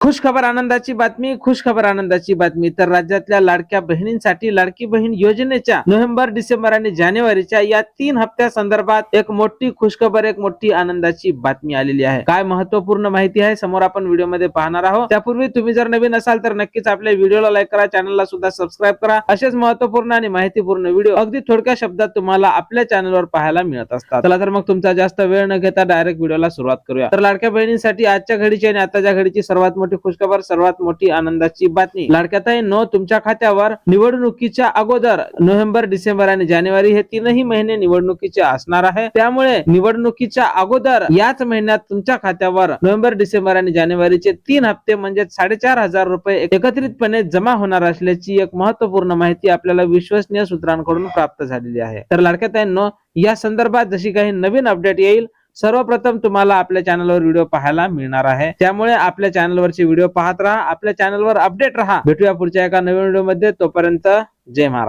खुश खबर आनंदाची बातमी खुश खबर आनंदाची बातमी. तर राज्यातल्या लाडक्या बहिणींसाठी लाडकी बहीण योजनेच्या नोव्हेंबर डिसेंबर आणि जानेवारीच्या या तीन हप्त्या संदर्भात एक मोठी खुशखबर एक मोठी आनंदाची बातमी आलेली आहे. काय महत्त्वपूर्ण माहिती आहे समोर आपण व्हिडिओमध्ये पाहणार आहोत. त्यापूर्वी तुम्ही जर नवीन असाल तर नक्कीच आपल्या व्हिडिओला लाईक करा चॅनलला सुद्धा सबस्क्राईब करा. असेच महत्त्वपूर्ण आणि माहितीपूर्ण व्हिडिओ अगदी थोडक्या शब्दात तुम्हाला आपल्या चॅनलवर पाहायला मिळत असतात. चला तर मग तुमचा जास्त वेळ न घेता डायरेक्ट व्हिडिओला सुरुवात करूया. तर लाडक्या बहिणींसाठी आजच्या घडीची आणि आताच्या घडीची सर्वात मोठी खुशखबर सर्वात मोठी आनंदाची बातमी. लाडक्याताई नो तुमच्या खात्यावर निवडणुकीच्या अगोदर नोव्हेंबर डिसेंबर आणि जानेवारी हे तीनही महिने निवडणुकीचे असणार आहे. त्यामुळे निवडणुकीच्या अगोदर याच महिन्यात तुमच्या खात्यावर नोव्हेंबर डिसेंबर आणि जानेवारीचे तीन हप्ते म्हणजे साडेचार हजार रुपये एकत्रितपणे जमा होणार असल्याची एक महत्त्वपूर्ण माहिती आपल्याला विश्वसनीय सूत्रांकडून प्राप्त झालेली आहे. तर लाडक्याताईंनो या संदर्भात जशी काही नवीन अपडेट येईल सर्वप्रथम तुम्हाला आपल्या चॅनलवर व्हिडिओ पाहायला मिळणार आहे. त्यामुळे आपल्या चॅनलवरचे व्हिडिओ पाहत राहा. आपल्या चॅनलवर अपडेट राहा. भेटूया पुढच्या एका नवीन व्हिडिओमध्ये. तोपर्यंत जय महाराष्ट्र.